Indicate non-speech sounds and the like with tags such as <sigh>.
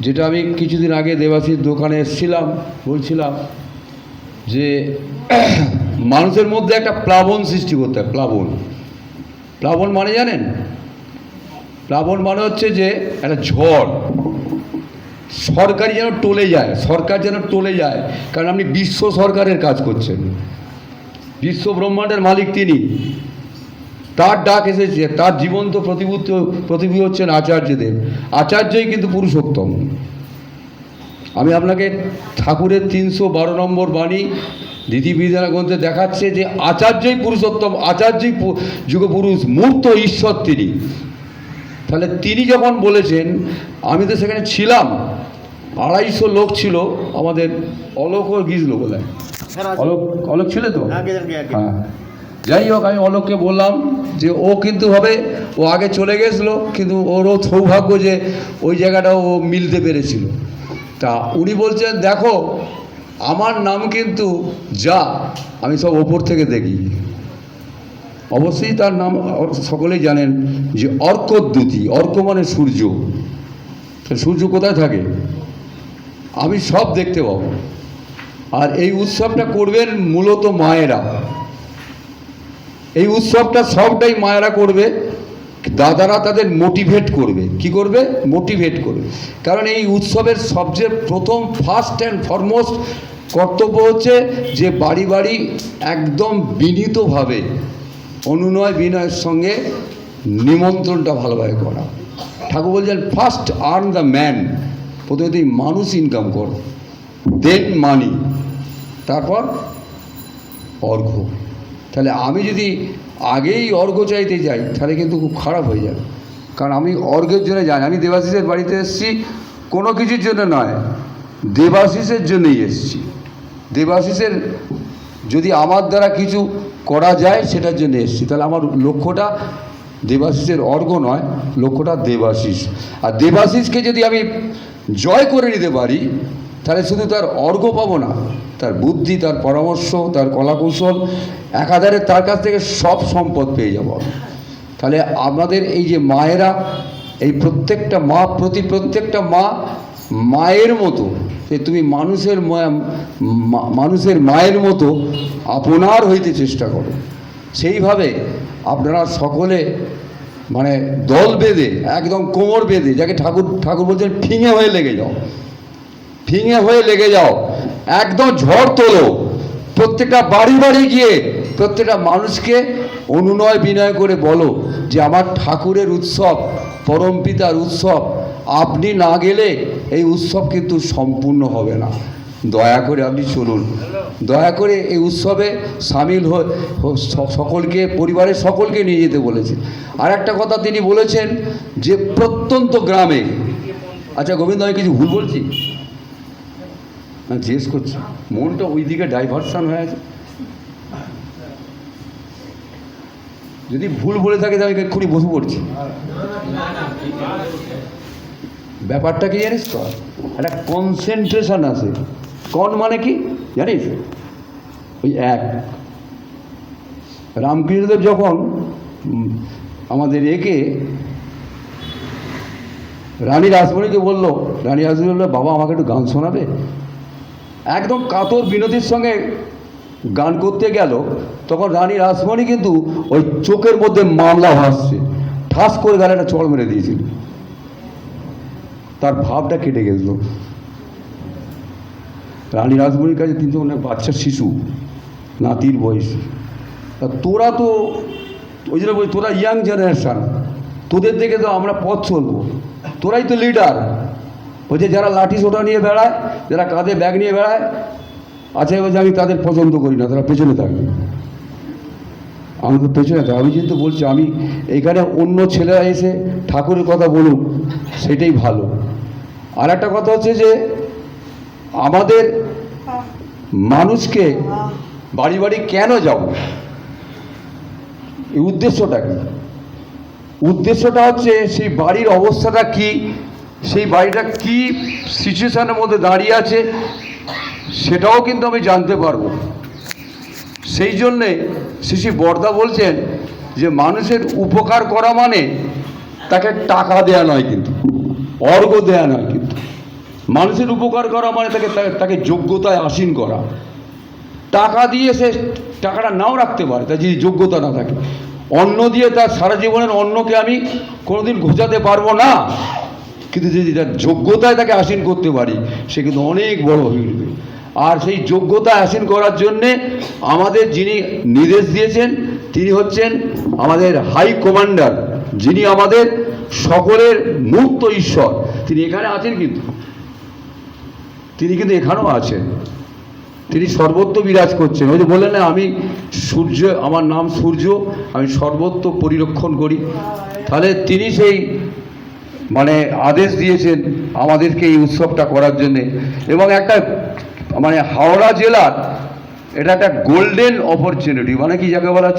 যেটা আমি কিছুদিন আগে দেবাশীর দোকানে এসেছিলাম, বলছিলাম যে <clears throat> মানুষের মধ্যে একটা প্লাবন সৃষ্টি করতে হয়, প্লাবন। প্লাবন মানে জানেন? প্লাবন মানে হচ্ছে যে একটা ঝড়। সরকারি যেন টলে যায়, সরকার যেন টলে যায়, কারণ আপনি বিশ্ব সরকারের কাজ করছেন। বিশ্ব ব্রহ্মাণ্ডের মালিক তিনি। তার ডাক এসেছে তার জীবন্ত প্রতিভূত প্রতিভূ হচ্ছেন আচার্যদেব। আচার্যই কিন্তু পুরুষোত্তম। আমি আপনাকে ঠাকুরের তিনশো বারো নম্বর বাণী দ্বিতীবিধান গ্রন্থে দেখাচ্ছে যে আচার্যই পুরুষোত্তম আচার্যই যুগপুরুষ মূর্ত ঈশ্বর তিনি। তাহলে তিনি যখন বলেছেন আমি তো সেখানে ছিলাম আড়াইশো লোক ছিল আমাদের অলোক গিয়েছিল বোধ হয় অলোক অলোক ছিল তো? হ্যাঁ। যাই হোক, আমি অলোককে বললাম যে ও কিন্তু হবে, ও আগে চলে গেছিল, কিন্তু ওরও সৌভাগ্য যে ওই জায়গাটা ও মিলতে পেরেছিল। তা উনি বলছেন, দেখো, আমার নাম কিন্তু যা, আমি সব ওপর থেকে দেখি। অবশ্যই তার নাম সকলেই জানেন যে অর্কদ্যুতি, অর্ক মানে সূর্য। সূর্য কোথায় থাকে? আমি সব দেখতে পাবো। আর এই উৎসবটা করবেন মূলত মায়েরা। এই উৎসবটা সবটাই মায়েরা করবে, দাদারা তাদের মোটিভেট করবে। কি করবে? মোটিভেট করবে। কারণ এই উৎসবের সবচেয়ে প্রথম ফার্স্ট অ্যান্ড ফরমোস্ট কর্তব্য হচ্ছে যে বাড়ি বাড়ি একদম বিনীতভাবে অনুনয় বিনয়ের সঙ্গে নিমন্ত্রণটা ভালোভাবে করা। ঠাকুর বলছেন ফার্স্ট আর্ন দ্য ম্যান প্রথমে তুই মানুষ ইনকাম কর দেন মানি তারপর অর্ঘ্য। তাহলে আমি যদি আগেই অর্ঘ্য চাইতে যাই, তাহলে কিন্তু খুব খারাপ হয়ে যাবে। কারণ আমি অর্ঘ্যের জন্য যাই আমি দেবাশিসের বাড়িতে এসেছি, কোনো কিছুর জন্য নয়, দেবাশিসের জন্যই এসেছি। দেবাশিসের যদি আমার দ্বারা কিছু করা যায়, সেটার জন্য এসেছি। তাহলে আমার লক্ষ্যটা দেবাশিসের অর্ঘ্য নয়, লক্ষ্যটা দেবাশিস। আর দেবাশিসকে যদি আমি জয় করে নিতে পারি তাহলে শুধু তার অর্ঘ্য পাবো না, তার বুদ্ধি, তার পরামর্শ, তার কলাকৌশল, একাধারে তার কাছ থেকে সব সম্পদ পেয়ে যাব। তাহলে আমাদের এই যে মায়েরা, এই প্রত্যেকটা মা প্রতি প্রত্যেকটা মা মায়ের মতো, যে তুমি মানুষের মানুষের মায়ের মতো আপনার হইতে চেষ্টা করো সেইভাবে আপনারা সকলে মানে দল বেঁধে, একদম কোমর বেঁধে, যাকে ঠাকুর ঠাকুর বলছেন, ফিঙে হয়ে লেগে যাও ফিঙে হয়ে লেগে যাও। একদম ঝড় তোলো। প্রত্যেকটা বাড়ি বাড়ি গিয়ে প্রত্যেকটা মানুষকে অনুনয় বিনয় করে বলো যে আমার ঠাকুরের উৎসব, পরম পিতার উৎসব, আপনি না গেলে এই উৎসব কিন্তু সম্পূর্ণ হবে না। দয়া করে আপনি চলুন। দয়া করে এই উৎসবে সামিল হয়ে সকলকে, পরিবারের সকলকে নিয়ে যেতে বলেছে। আর একটা কথা তিনি বলেছেন যে প্রত্যন্ত গ্রামে আচ্ছা গোবিন্দ, আমি কিছু ভুল বলছি? না, জিজ্ঞেস করছি। মনটা ওই দিকে ডাইভারশন হয়ে আছে। যদি ভুল বলে থাকে, তাহলে এক্ষুনি বসে পড়ছি। ব্যাপারটা কি জানিস তো? একটা কনসেন্ট্রেশন আছে। কন মানে কি? জানিস? ওই এক। রামকৃষ্ণদেব যখন আমাদের একে রানী রাসমণিকে বলল, রানী রাসমণি বলল, বাবা, আমাকে একটু গান শোনাবে? একদম কাতর বিনোদীর সঙ্গে গান করতে গেল, তখন রানী রাসমণি কিন্তু ওই চোখের মধ্যে মামলা ভাসছে। ঠাস করে গালে একটা চড় মেরে দিয়েছিল। তার ভাবটা কেটে গেছিল রানী রাসমণির কাছে তিনশো অনেক বাচ্চা শিশু, নাতির বয়স। তা তোরা তো, ওই জন্য বলি, তোরা ইয়াং জেনারেশান তোদের দেখে তো আমরা পথ চলবো। তোরাই তো লিডার ওই যে যারা লাঠি সোটা নিয়ে বেড়ায়, যারা কাঁধে ব্যাগ নিয়ে বেড়ায়, আছে বলছে, আমি তাদের পছন্দ করি না, তারা পেছনে থাকবে তো পেছনে থাকি। আমি যেহেতু বলছি, আমি এখানে অন্য ছেলেরা এসে ঠাকুরের কথা বলুক, সেটাই ভালো। আর একটা কথা হচ্ছে যে, আমাদের মানুষকে বাড়ি বাড়ি কেন যাব? এই উদ্দেশ্যটা কি? উদ্দেশ্যটা হচ্ছে, সেই বাড়ির অবস্থাটা কি? সেই বাড়িটা কি সিচুয়েশনের মধ্যে দাঁড়িয়ে আছে সেটাও কিন্তু আমি জানতে পারব। সেই জন্যে শ্রী বর্দা বলছেন যে মানুষের উপকার করা মানে তাকে টাকা দেয়া নয় কিন্তু, অর্ঘ দেয়া নয় কিন্তু। মানুষের উপকার করা মানে তাকে তাকে যোগ্যতায় আসীন করা। টাকা দিয়ে সে টাকাটা নাও রাখতে পারে, তার যদি যোগ্যতা না থাকে। অন্ন দিয়ে তার সারা জীবনের অন্নকে আমি কোনোদিন ঘোচাতে পারব না। কিন্তু যদি তার যোগ্যতায় তাকে আসীন করতে পারি, সে কিন্তু অনেক বড় হয়ে উঠবে। আর সেই যোগ্যতা আসীন করার জন্যে আমাদের যিনি নির্দেশ দিয়েছেন, তিনি হচ্ছেন আমাদের হাই কমান্ডার, যিনি আমাদের সকলের মুক্ত ঈশ্বর। তিনি এখানে আছেন কিন্তু। তিনি কিন্তু এখানেও আছেন। তিনি সর্বত্র বিরাজ করছেন। ওই যে বললেন না, আমি সূর্য, আমার নাম সূর্য, আমি সর্বত্র পরিরক্ষণ করি। তাহলে তিনি সেই মানে আদেশ দিয়েছেন আমাদেরকে এই উৎসবটা করার জন্যে। এবং একটা মানে হাওড়া জেলার এটা একটা গোল্ডেন অপরচুনিটি মানে কি যাকে বলা